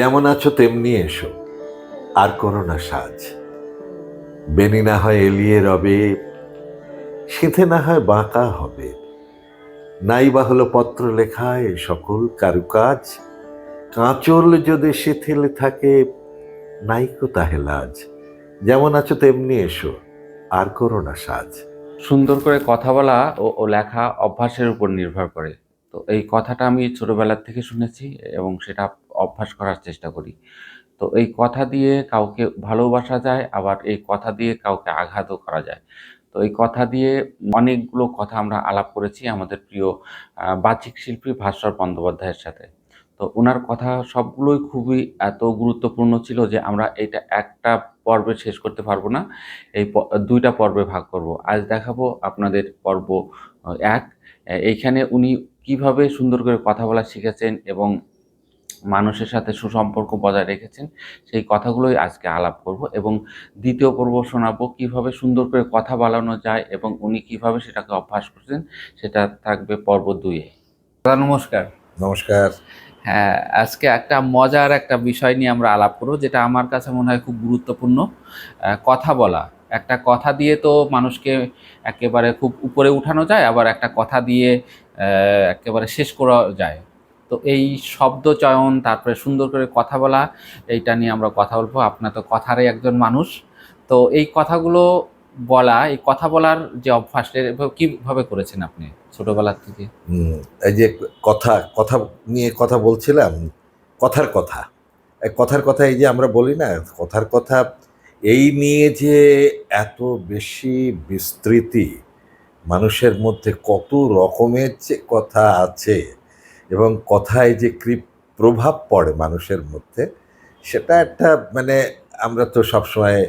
যেমন আছো, তেমনি এসো। আর করো না সাজ। বেনি না হয় এলিয়ে রবে, সিঁথে না হয় বাঁকা হবে। নাই বা হলো পত্র লেখায় সকল কারুকাজ। কাঁচল যদি শিথিল থাকে নাইকো তাহে লাজ। যেমন আছো, তেমনি এসো, আর করো না সাজ। সুন্দর করে কথা বলা ও ও লেখা অভ্যাসের উপর নির্ভর করে। তো এই কথাটা আমি ছোটবেলার থেকে শুনেছি এবং সেটা অভ্যাস করার চেষ্টা করি। তো এই কথা দিয়ে কাউকে ভালোবাসা যায়, আবার এই কথা দিয়ে কাউকে আঘাতও করা যায়। তো এই কথা দিয়ে অনেকগুলো কথা আমরা আলাপ করেছি আমাদের প্রিয় বাচিক শিল্পী ভাস্বর বন্দ্যোপাধ্যায়ের সাথে। তো ওনার কথা সবগুলোই খুবই এত গুরুত্বপূর্ণ ছিল যে আমরা এটা একটা পর্বে শেষ করতে পারব না, এই দুইটা পর্বে ভাগ করব। আজ দেখাবো আপনাদের পর্ব এক। এইখানে উনি কীভাবে সুন্দর করে কথা বলা শিখেছেন এবং মানুষের সাথে সুসম্পর্ক বজায় রেখেছেন সেই কথাগুলোই আজকে আলাপ করব এবং দ্বিতীয় পর্ব শোনাবো কীভাবে সুন্দর করে কথা বলানো যায় এবং উনি কীভাবে সেটাকে অভ্যাস করছেন সেটা থাকবে পর্ব দুইয়ে। দাদা নমস্কার। নমস্কার। হ্যাঁ আজকে একটা মজার একটা বিষয় নিয়ে আমরা আলাপ করব যেটা আমার কাছে মনে হয় খুব গুরুত্বপূর্ণ কথা বলা। একটা কথা দিয়ে তো মানুষকে একেবারে খুব উপরে উঠানো যায় আবার একটা কথা দিয়ে একেবারে শেষ করা যায়। তো এই শব্দ চয়ন, তারপরে সুন্দর করে কথা বলা, এইটা নিয়ে আমরা কথা বলব। আপনার তো কথারই একজন মানুষ। তো এই কথাগুলো বলা, এই কথা বলার যে অভ্যাস কীভাবে করেছেন আপনি ছোটবেলার থেকে? এই যে কথা কথা নিয়ে কথা বলছিলাম, কথার কথা। কথার কথা এই যে আমরা বলি না, কথার কথা, এই নিয়ে যে এত বেশি বিস্তৃতি, মানুষের মধ্যে কত রকমের যে কথা আছে এবং কথায় যে কৃপ প্রভাব পড়ে মানুষের মধ্যে, সেটা একটা মানে আমরা তো সবসময়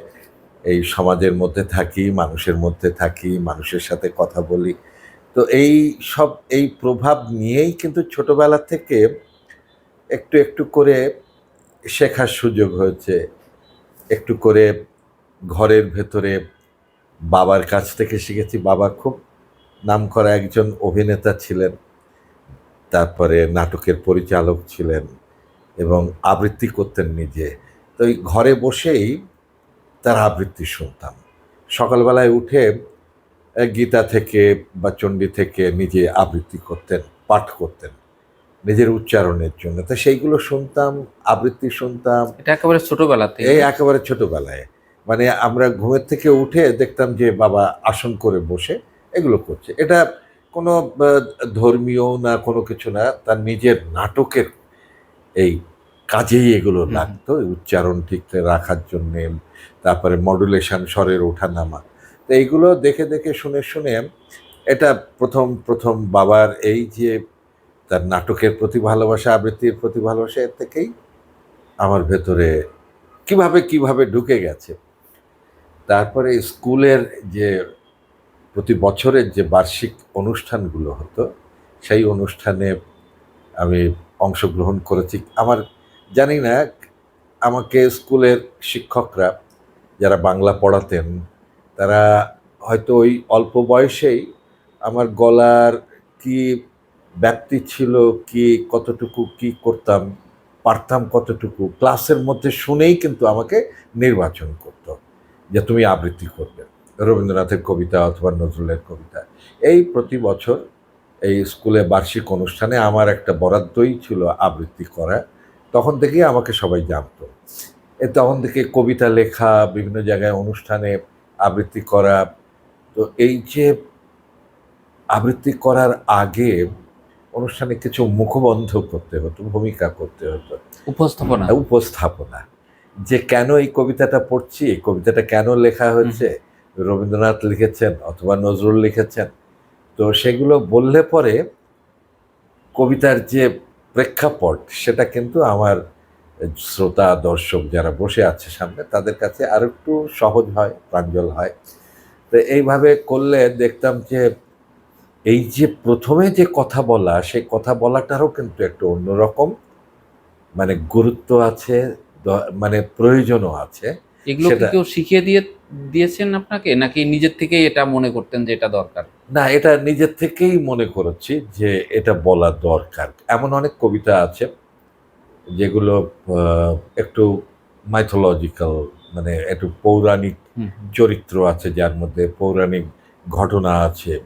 এই সমাজের মধ্যে থাকি, মানুষের মধ্যে থাকি, মানুষের সাথে কথা বলি। তো এই সব, এই প্রভাব নিয়েই কিন্তু ছোটবেলা থেকে একটু একটু করে শেখার সুযোগ হয়েছে। একটু করে ঘরের ভেতরে বাবার কাছ থেকে শিখেছি। বাবা খুব নামকরা একজন অভিনেতা ছিলেন। তারপরে নাটকের পরিচালক ছিলেন এবং আবৃত্তি করতেন নিজে। তো এই ঘরে বসেই তার আবৃত্তি শুনতাম। সকালবেলায় উঠে গীতা থেকে বা চণ্ডী থেকে নিজে আবৃত্তি করতেন পাঠ করতেন নিজের উচ্চারণের জন্য। তো সেইগুলো শুনতাম আবৃত্তি শুনতাম। এটা একেবারে ছোটোবেলাতে এই একেবারে ছোটোবেলায়। মানে আমরা ঘুমের থেকে উঠে দেখতাম যে বাবা আসন করে বসে এগুলো করছে। এটা কোনো ধর্মীয় না কোনো কিছু না তার নিজের নাটকের এই কাজেই এগুলো লাগতো। উচ্চারণ ঠিক রাখার জন্যে তারপরে মডুলেশন স্বরের ওঠানামা। তো এইগুলো দেখে দেখে শুনে শুনে এটা প্রথম প্রথম বাবার এই যে তার নাটকের প্রতি ভালোবাসা আবৃত্তির প্রতি ভালোবাসা এর থেকেই আমার ভেতরে কীভাবে কীভাবে ঢুকে গেছে। তারপরে স্কুলের যে প্রতি বছরের যে বার্ষিক অনুষ্ঠানগুলো হতো, সেই অনুষ্ঠানে আমি অংশগ্রহণ করেছি। আমার, জানি না, আমাকে স্কুলের শিক্ষকরা যারা বাংলা পড়াতেন, তারা হয়তো ওই অল্প বয়সেই আমার গলার কি ব্যাপ্তি ছিল, কি কতটুকু কি করতাম, পারতাম কতটুকু, ক্লাসের মধ্যে শুনেই কিন্তু আমাকে নির্বাচন করতো যে তুমি আবৃত্তি করবে। রবীন্দ্রনাথের কবিতা অথবা নজরুলের কবিতা। এই প্রতি বছর এই স্কুলে বার্ষিক অনুষ্ঠানে আমার একটা বরাদ্দই ছিল আবৃত্তি করা। তখন থেকেই আমাকে সবাই জানতো। এ তখন থেকে কবিতা লেখা বিভিন্ন জায়গায় অনুষ্ঠানে আবৃত্তি করা। তো এই যে আবৃত্তি করার আগে অনুষ্ঠানে কিছু মুখবন্ধ করতে হতো ভূমিকা করতে হতো। উপস্থাপনা। উপস্থাপনা। যে কেন এই কবিতাটা পড়ছি এই কবিতাটা কেন লেখা হয়েছে? রবীন্দ্রনাথ লিখেছেন অথবা নজরুল লিখেছেন। তো সেগুলো বললে পরে কবিতার যে প্রেক্ষাপট সেটা কিন্তু আমার শ্রোতা দর্শক যারা বসে আছে সামনে তাদের কাছে আর একটু সহজ হয় প্রাঞ্জল হয়। তো এইভাবে করলে দেখতাম যে এই যে প্রথমে যে কথা বলা সেই কথা বলাটারও কিন্তু একটু অন্যরকম মানে গুরুত্ব আছে মানে প্রয়োজনও আছে। এগুলো কেউ শিখিয়ে দিয়ে দিয়েছেন আপনাকে? নাকি নিজের থেকেই এটা মনে করতেন যে এটা দরকার? না এটা নিজের থেকেই মনে করেছি যে এটা বলা দরকার। এমন অনেক কবিতা আছে যেগুলো একটু মাইথোলজিক্যাল মানে একটু পৌরাণিক চরিত্র আছে যার মধ্যে পৌরাণিক ঘটনা আছে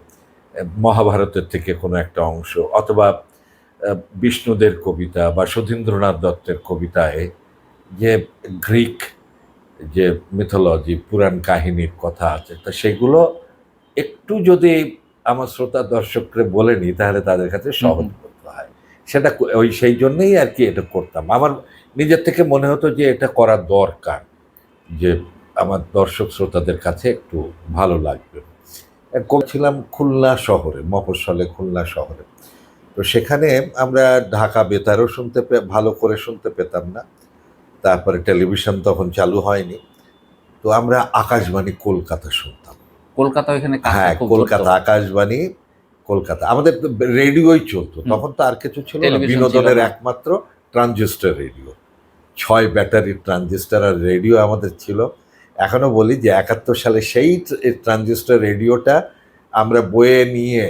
মহাভারতের থেকে কোনো একটা অংশ অথবা বিষ্ণুদের কবিতা বা সুধীন্দ্রনাথ দত্তের কবিতায় যে গ্রিক যে মিথোলজি পুরাণ কাহিনীর কথা আছে তা সেগুলো একটু যদি আমার শ্রোতা দর্শককে বলে নিই তাহলে তাদের কাছে সহজ করতে হয় সেটা ওই সেই জন্যেই আর কি এটা করতাম। আমার নিজের থেকে মনে হতো যে এটা করা দরকার যে আমার দর্শক শ্রোতাদের কাছে একটু ভালো লাগবে। করছিলাম খুলনা শহরে মফস্বলে খুলনা শহরে। তো সেখানে আমরা ঢাকা বেতারও শুনতে পে- ভালো করে শুনতে পেতাম না। তারপরে টেলিভিশন তখন চালু হয়নি। তো আমরা আকাশবাণী কলকাতা শুনতাম। কলকাতা ওইখানে হ্যাঁ কলকাতা আকাশবাণী কলকাতা। আমাদের তো রেডিওই চলতো। তখন তো আর কিছু ছিল না। বিনোদনের একমাত্র ট্রানজিস্টার রেডিও। ছয় ব্যাটারির ট্রানজিস্টার আর রেডিও আমাদের ছিল। এখনও বলি যে একাত্তর সালে সেই ট্রানজিস্টার রেডিওটা আমরা বয়ে নিয়ে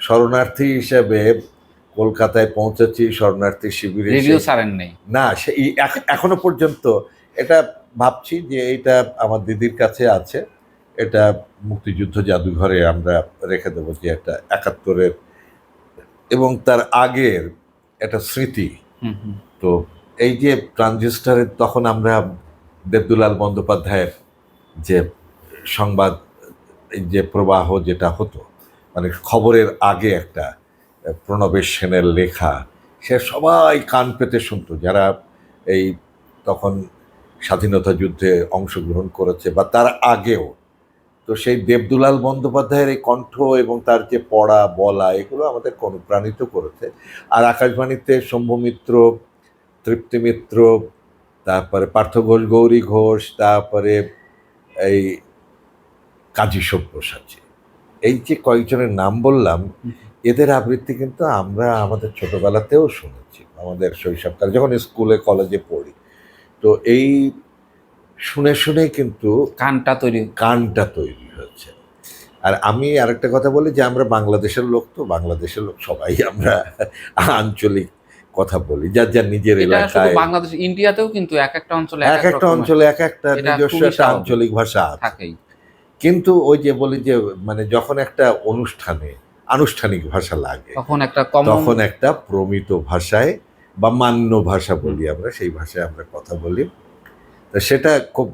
শরণার্থী হিসেবে কলকাতায় পৌঁছেছি শরণার্থী শিবিরে রেডিও সারেন নেই। না এখনও পর্যন্ত এটা ভাবছি যে এটা আমার দিদির কাছে আছে। এটা মুক্তিযুদ্ধ জাদুঘরে আমরা রেখে দেবো যে একটা একাত্তরের এবং তার আগের একটা স্মৃতি। তো এই যে ট্রানজিস্টারের তখন আমরা দেবদুলাল বন্দ্যোপাধ্যায়ের যে সংবাদ এই যে প্রবাহ যেটা হতো মানে খবরের আগে একটা প্রণবেশ সেনের লেখা, সে সবাই কান পেতে শুনতো। যারা এই তখন স্বাধীনতা যুদ্ধে অংশগ্রহণ করেছে বা তার আগেও। তো সেই দেবদুলাল বন্দ্যোপাধ্যায়ের এই কণ্ঠ এবং তার যে পড়া, বলা, এগুলো আমাদের অনুপ্রাণিত করেছে। আর আকাশবাণীতে শম্ভু মিত্র, তৃপ্তি মিত্র, তারপরে পার্থ ঘোষ, গৌরী ঘোষ, তারপরে এই কাজী সব্যসাচী। এই যে কয়েকজনের নাম বললাম এদের আবৃত্তি কিন্তু আমরা আমাদের ছোটবেলাতেও শুনেছি আমাদের শৈশবকালে যখন স্কুলে কলেজে পড়ি। তো এই শুনে শুনে কিন্তু কানটা তৈরি কানটা তৈরি হয়েছে। আর আমি আরেকটা কথা বলি যে আমরা বাংলাদেশের লোক তো বাংলাদেশের লোক সবাই আমরা আঞ্চলিক কথা বলি যার যার নিজের এলাকায়। বাংলাদেশ ইন্ডিয়াতেও কিন্তু এক একটা অঞ্চলে এক একটা অঞ্চলে এক একটা নিজস্ব একটা আঞ্চলিক ভাষা থাকেই। কিন্তু ওই যে বলি যে মানে যখন একটা অনুষ্ঠানে আনুষ্ঠানিক ভাষা লাগে। তখন একটা তখন একটা প্রমিত ভাষায় বা মান্য ভাষা বলি আমরা সেই ভাষায় আমরা কথা বলি। তো সেটা খুব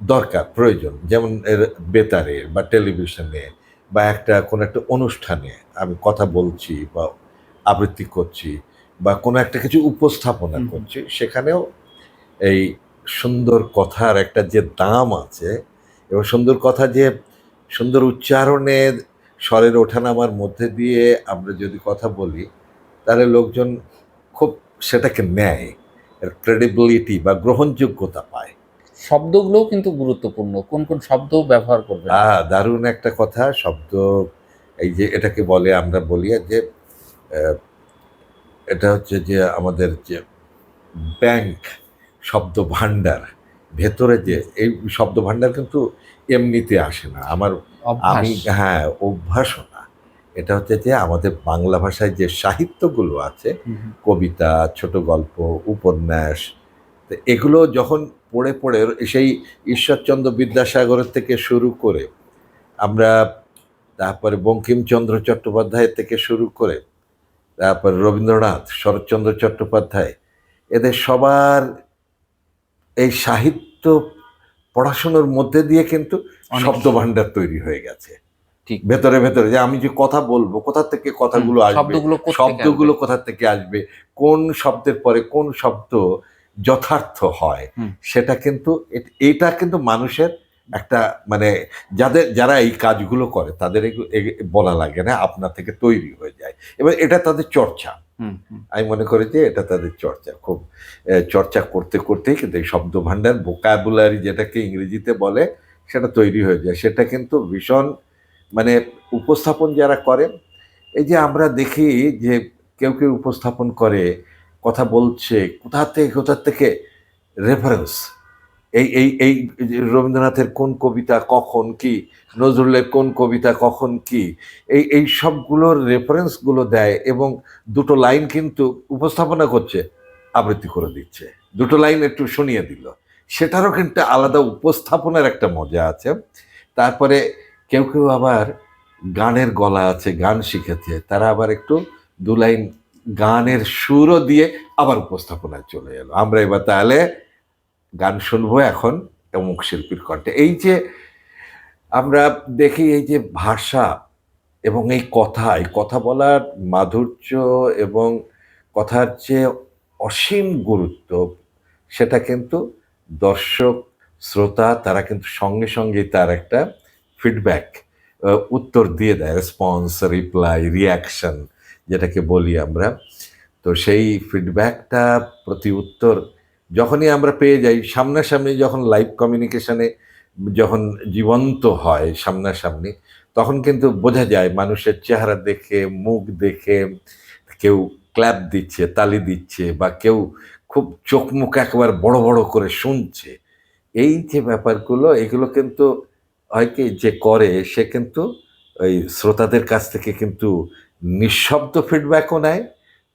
দরকার প্রয়োজন। যেমন এর বেতারে বা টেলিভিশনে বা একটা কোনো একটা অনুষ্ঠানে আমি কথা বলছি বা আবৃত্তি করছি বা কোনো একটা কিছু উপস্থাপনা করছি সেখানেও এই সুন্দর কথার একটা যে দাম আছে এবং সুন্দর কথা যে সুন্দর উচ্চারণের স্বরের ওঠানামার মধ্যে দিয়ে আমরা যদি কথা বলি তাহলে লোকজন খুব সেটাকে নেয় এর ক্রেডিবিলিটি বা গ্রহণযোগ্যতা পায়। শব্দগুলোও কিন্তু গুরুত্বপূর্ণ। কোন কোন শব্দ ব্যবহার করবে আহ দারুণ একটা কথা। শব্দ এই যে এটাকে বলে আমরা বলি যে এটা হচ্ছে যে আমাদের যে ব্যাংক শব্দ ভাণ্ডার ভেতরে যে এই শব্দ ভাণ্ডার কিন্তু এমনিতে আসে না। আমার আমি হ্যাঁ অভ্যাসও না এটা হচ্ছে যে আমাদের বাংলা ভাষায় যে সাহিত্যগুলো আছে। কবিতা ছোট গল্প উপন্যাস তো এগুলো যখন পড়ে পড়ে সেই ঈশ্বরচন্দ্র বিদ্যাসাগরের থেকে শুরু করে আমরা তারপরে বঙ্কিমচন্দ্র চট্টোপাধ্যায়ের থেকে শুরু করে তারপর রবীন্দ্রনাথ শরৎচন্দ্র চট্টোপাধ্যায় এদের সবার এই সাহিত্য পড়াশোনার মধ্যে দিয়ে কিন্তু শব্দ ভান্ডার তৈরি হয়ে গেছে। ঠিক। ভেতরে ভেতরে যে আমি যে কথা বলব কোথা থেকে কথাগুলো আসবে শব্দগুলো শব্দগুলো কোথা থেকে আসবে কোন শব্দের পরে কোন শব্দ যথার্থ হয় সেটা কিন্তু এটা কিন্তু মানুষের একটা মানে যাদের যারা এই কাজগুলো করে তাদের বলা লাগে না আপনা থেকে তৈরি হয়ে যায়। এবার এটা তাদের চর্চা। আমি মনে করি যে এটা তাদের চর্চা। খুব চর্চা করতে করতেই কিন্তু এই শব্দ ভাণ্ডার ভোকাবুলারি যেটাকে ইংরেজিতে বলে সেটা তৈরি হয়ে যায়। সেটা কিন্তু ভীষণ মানে উপস্থাপন যারা করেন এই যে আমরা দেখি যে কেউ কেউ উপস্থাপন করে, কথা বলছে, কোথা থেকে কোথা থেকে? রেফারেন্স এই এই এই রবীন্দ্রনাথের কোন কবিতা কখন কি? নজরুলের কোন কবিতা কখন কি? এই এই সবগুলোর রেফারেন্সগুলো দেয় এবং দুটো লাইন কিন্তু উপস্থাপনা করছে, আবৃত্তি করে দিচ্ছে। দুটো লাইন একটু শুনিয়ে দিল। সেটারও কিন্তু আলাদা উপস্থাপনের একটা মজা আছে। তারপরে কেউ কেউ আবার গানের গলা আছে, গান শিখেছে। তারা আবার একটু দু লাইন গানের সুরও দিয়ে আবার উপস্থাপনায় চলে এলো। আমরা এবার তাহলে গান শুনব এখন অমুক শিল্পীর কণ্ঠে। এই যে আমরা দেখি এই যে ভাষা এবং এই কথা এই কথা বলার মাধুর্য এবং কথার যে অসীম গুরুত্ব, সেটা কিন্তু দর্শক, শ্রোতা, তারা কিন্তু সঙ্গে সঙ্গে তার একটা ফিডব্যাক উত্তর দিয়ে দেয় রেসপন্স রিপ্লাই রিয়াকশন যেটাকে বলি আমরা। তো সেই ফিডব্যাকটা প্রতি উত্তর যখনই আমরা পেয়ে যাই, সামনাসামনি যখন লাইভ কমিউনিকেশনে যখন জীবন্ত হয় সামনাসামনি, তখন কিন্তু বোঝা যায় মানুষের চেহারা দেখে, মুখ দেখে, কেউ ক্ল্যাপ দিচ্ছে, তালি দিচ্ছে বা কেউ খুব চোখ মুখ একবার বড় বড় করে শুনছে। এই যে ব্যাপারগুলো এগুলো কিন্তু হয় কি যে করে সে কিন্তু ওই শ্রোতাদের কাছ থেকে কিন্তু নিঃশব্দ ফিডব্যাকও নেয়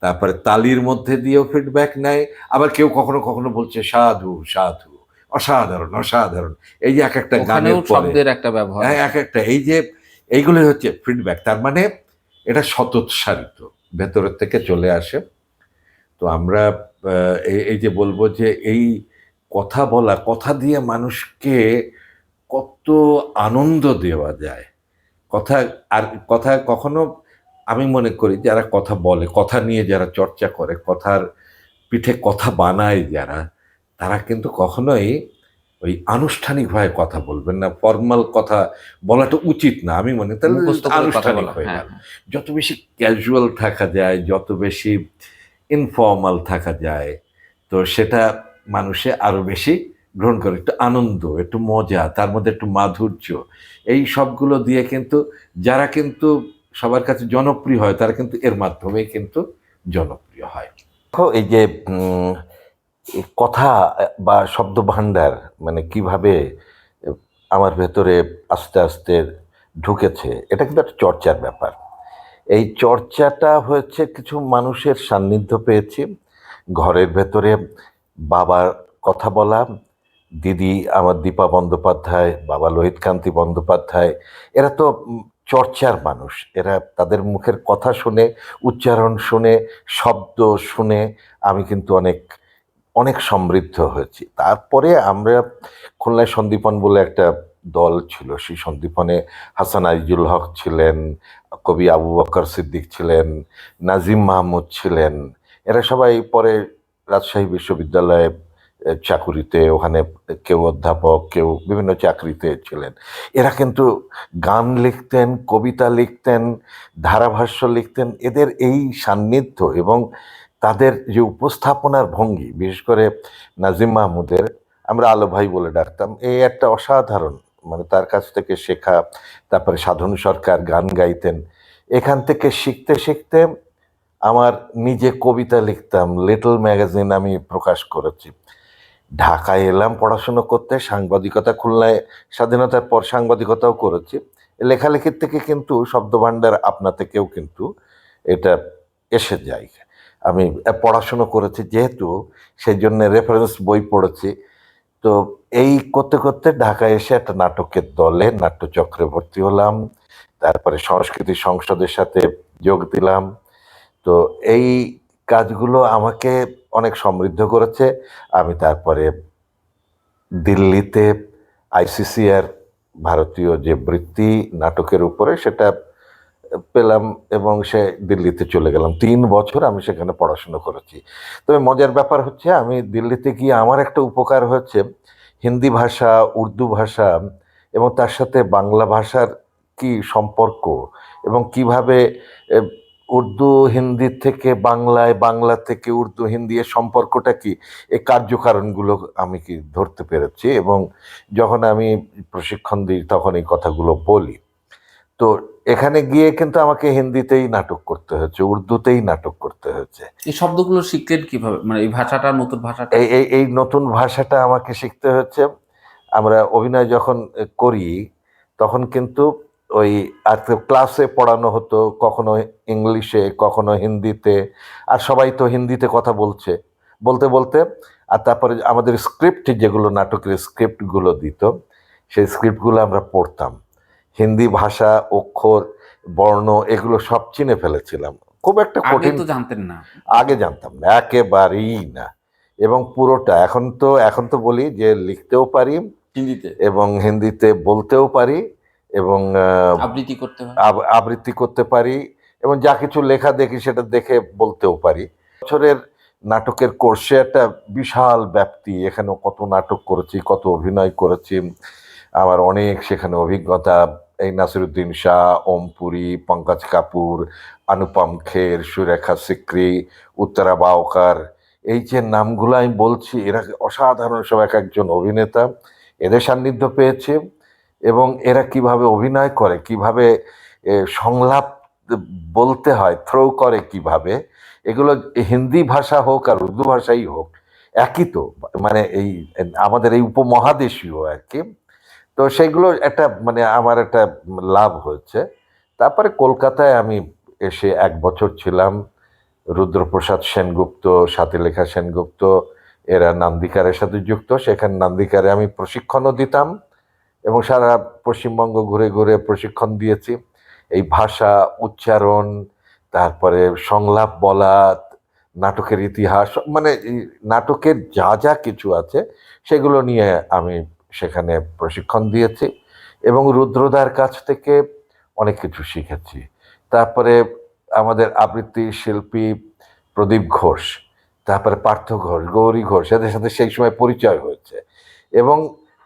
তারপরে তালির মধ্যে দিয়েও ফিডব্যাক নেয় আবার কেউ কখনো কখনো বলছে সাধু সাধু অসাধারণ অসাধারণ। এই যে এক একটা গানের শব্দের একটা ব্যবহার হ্যাঁ এক একটা এই যে এইগুলোই হচ্ছে ফিডব্যাক তার মানে এটা সতোৎসারিত ভেতরের থেকে চলে আসে। তো আমরা এই- এই যে বলব যে এই কথা বলা কথা দিয়ে মানুষকে কত আনন্দ দেওয়া যায়। কথা আর কথা কখনো আমি মনে করি যারা কথা বলে কথা নিয়ে যারা চর্চা করে কথার পিঠে কথা বানায় যারা তারা কিন্তু কখনোই ওই আনুষ্ঠানিকভাবে কথা বলবেন না। ফর্মাল কথা বলাটা উচিত না আমি মনে করি। তাহলে আনুষ্ঠানিক হয়ে হ্যাঁ, গেল। যত বেশি ক্যাজুয়াল থাকা যায় যত বেশি ইনফর্মাল থাকা যায়। তো সেটা মানুষে আরও বেশি গ্রহণ করে। একটু আনন্দ, একটু মজা, তার মধ্যে একটু মাধুর্য। এই সবগুলো দিয়ে কিন্তু যারা কিন্তু সবার কাছে জনপ্রিয় হয়, তারা কিন্তু এর মাধ্যমেই কিন্তু জনপ্রিয় হয়। এই যে কথা বা শব্দ ভাণ্ডার মানে কীভাবে আমার ভেতরে আস্তে আস্তে ঢুকেছে, এটা কিন্তু একটা চর্চার ব্যাপার। এই চর্চাটা হয়েছে কিছু মানুষের সান্নিধ্য পেয়েছি। ঘরের ভেতরে বাবার কথা বলা, দিদি আমার দীপা বন্দ্যোপাধ্যায়, বাবা লোহিত কান্তি বন্দ্যোপাধ্যায়, এরা তো চর্চার মানুষ। এরা তাদের মুখের কথা শুনে, উচ্চারণ শুনে, শব্দ শুনে আমি কিন্তু অনেক অনেক সমৃদ্ধ হয়েছি। তারপরে আমরা খুলনায় সন্দীপন বলে একটা দল ছিল। সেই সন্দীপনে হাসান আইজুল হক ছিলেন, কবি আবু বকর সিদ্দিক ছিলেন, নাজিম মাহমুদ ছিলেন। এরা সবাই পরে রাজশাহী বিশ্ববিদ্যালয়ে চাকুরিতে, ওখানে কেউ অধ্যাপক, কেউ বিভিন্ন চাকরিতে ছিলেন। এরা কিন্তু গান লিখতেন, কবিতা লিখতেন, ধারাভাষ্য লিখতেন। এদের এই সান্নিধ্য এবং তাদের যে উপস্থাপনার ভঙ্গি, বিশেষ করে নাজিম মাহমুদের, আমরা আলো ভাই বলে ডাকতাম, এই একটা অসাধারণ মানে তার কাছ থেকে শেখা, তারপরে সাধন সরকার গান গাইতেন। এখান থেকে শিখতে শিখতে আমার নিজে কবিতা লিখতাম লিটল ম্যাগাজিন আমি প্রকাশ করেছি। ঢাকায় এলাম পড়াশুনো করতে, সাংবাদিকতা খুলনায় স্বাধীনতার পর সাংবাদিকতাও করেছি। লেখালেখির থেকে কিন্তু শব্দভাণ্ডার আপনা থেকেও কিন্তু এটা এসে যায়। আমি পড়াশুনো করেছি যেহেতু সেই জন্য রেফারেন্স বই পড়েছি। তো এই করতে করতে ঢাকায় এসে একটা নাটকের দলে নাট্যচক্রে ভর্তি হলাম, তারপরে সংস্কৃতি সংসদের সাথে যোগ দিলাম। তো এই কাজগুলো আমাকে অনেক সমৃদ্ধ করেছে। আমি তারপরে দিল্লিতে আইসিসিআর ভারতীয় যে বৃত্তি নাটকের উপরে সেটা পেলাম এবং সে দিল্লিতে চলে গেলাম। তিন বছর আমি সেখানে পড়াশুনো করেছি। তবে মজার ব্যাপার হচ্ছে, আমি দিল্লিতে গিয়ে আমার একটা উপকার হচ্ছে হিন্দি ভাষা, উর্দু ভাষা এবং তার সাথে বাংলা ভাষার কি সম্পর্ক এবং কীভাবে উর্দু, হিন্দি থেকে বাংলায়, বাংলা থেকে উর্দু, হিন্দি এর সম্পর্কটা কি এই কার্যকারণগুলো আমি কি ধরতে পেরেছি এবং যখন আমি প্রশিক্ষণ দিই তখন এই কথাগুলো বলি। তো এখানে গিয়ে কিন্তু আমাকে হিন্দিতেই নাটক করতে হয়েছে উর্দুতেই নাটক করতে হয়েছে। এই শব্দগুলো শিখলেন কীভাবে? মানে এই ভাষাটা নতুন ভাষাটা? এই এই এই নতুন ভাষাটা আমাকে শিখতে হচ্ছে আমরা অভিনয় যখন করি তখন কিন্তু ওই আর তো ক্লাসে পড়ানো হতো কখনো ইংলিশে কখনো হিন্দিতে আর সবাই তো হিন্দিতে কথা বলছে। বলতে বলতে আর তারপরে আমাদের স্ক্রিপ্ট যেগুলো নাটকের স্ক্রিপ্টগুলো দিত সেই স্ক্রিপ্টগুলো আমরা পড়তাম। হিন্দি ভাষা অক্ষর বর্ণ এগুলো সব চিনে ফেলেছিলাম। খুব একটা কঠিন তো জানতেন না। আগে জানতাম না একেবারেই না। এবং পুরোটা এখন তো এখন তো বলি যে লিখতেও পারি হিন্দিতে? এবং হিন্দিতে বলতেও পারি এবং আবৃত্তি করতে আবৃত্তি করতে পারি এবং যা কিছু লেখা দেখি সেটা দেখে বলতেও পারি। বছরের নাটকের কোর্সে একটা বিশাল ব্যাপ্তি এখানে কত নাটক করেছি কত অভিনয় করেছি। আমার অনেক সেখানে অভিজ্ঞতা এই নাসিরুদ্দিন শাহ ওম পুরী পঙ্কজ কাপুর, অনুপম খের, সুরেখা সিক্রি, উত্তরা বাওকার এই যে নামগুলো আমি বলছি, এরা অসাধারণ সব এক একজন অভিনেতা, এদের সান্নিধ্য পেয়েছে এবং এরা কীভাবে অভিনয় করে, কীভাবে সংলাপ বলতে হয় থ্রো করে কীভাবে, এগুলো হিন্দি ভাষা হোক আর উর্দু ভাষাই হোক, একই তো মানে এই, আমাদের এই উপমহাদেশীয় আর কি। তো সেগুলো একটা মানে আমার একটা লাভ হয়েছে। তারপরে কলকাতায় আমি এসে এক বছর ছিলাম। রুদ্রপ্রসাদ সেনগুপ্ত সাথীলেখা সেনগুপ্ত, এরা নান্দিকারের সাথে যুক্ত। সেখানে নান্দিকারে আমি প্রশিক্ষণও দিতাম এবং সারা পশ্চিমবঙ্গ ঘুরে ঘুরে প্রশিক্ষণ দিয়েছি। এই ভাষা, উচ্চারণ, তারপরে সংলাপ বলা, নাটকের ইতিহাস মানে নাটকের যা যা কিছু আছে, সেগুলো নিয়ে আমি সেখানে প্রশিক্ষণ দিয়েছি এবং রুদ্রদার কাছ থেকে অনেক কিছু শিখেছি। তারপরে আমাদের আবৃত্তি শিল্পী প্রদীপ ঘোষ, তারপরে পার্থ ঘোষ, গৌরী ঘোষ, এদের সাথে সেই সময় পরিচয় হয়েছে। এবং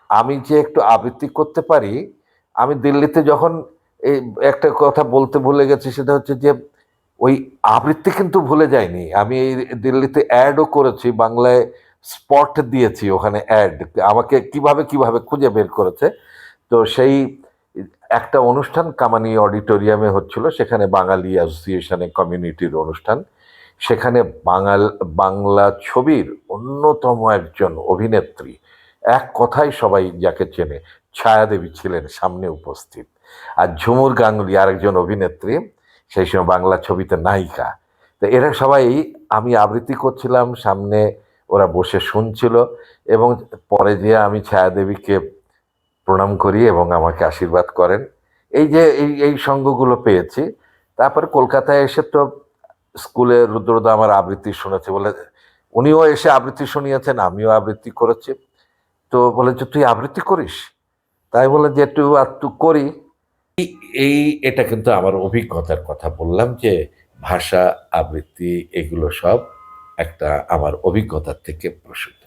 আমি যে একটু আবৃত্তি করতে পারি, আমি দিল্লিতে যখন এই একটা কথা বলতে ভুলে গেছি, সেটা হচ্ছে যে ওই আবৃত্তি কিন্তু ভুলে যায়নি আমি এই দিল্লিতে অ্যাডও করেছি, বাংলায় স্পট দিয়েছি ওখানে অ্যাড। আমাকে কীভাবে কীভাবে খুঁজে বের করেছে। তো সেই একটা অনুষ্ঠান কামানি অডিটোরিয়ামে হচ্ছিল, সেখানে বাঙালি অ্যাসোসিয়েশনে কমিউনিটির অনুষ্ঠান। সেখানে বাঙাল, বাংলা ছবির অন্যতম একজন অভিনেত্রী, এক কথায় সবাই যাকে চেনে, ছায়াদেবী ছিলেন সামনে উপস্থিত। আর ঝুমুর গাঙ্গুলি, আরেকজন অভিনেত্রী, সেই সময় বাংলা ছবিতে নায়িকা। তো এরা সবাই, আমি আবৃত্তি করছিলাম, সামনে ওরা বসে শুনছিল এবং পরে যেয়ে আমি ছায়াদেবীকে প্রণাম করি এবং আমাকে আশীর্বাদ করেন। এই যে এই এই সঙ্গগুলো পেয়েছি। তারপরে কলকাতায় এসে তো স্কুলে রুদ্রদা আমার আবৃত্তি শুনেছে বলে, উনিও এসে আবৃত্তি শুনিয়েছেন, আমিও আবৃত্তি করেছি। তো বলে যে, তুই আবৃত্তি করিস? তাই বলে যে, একটু একটু করি। এই, এটা কিন্তু আমার অভিজ্ঞতার কথা বললাম যে, ভাষা, আবৃত্তি, এগুলো সব একটা আমার অভিজ্ঞতার থেকে প্রসূত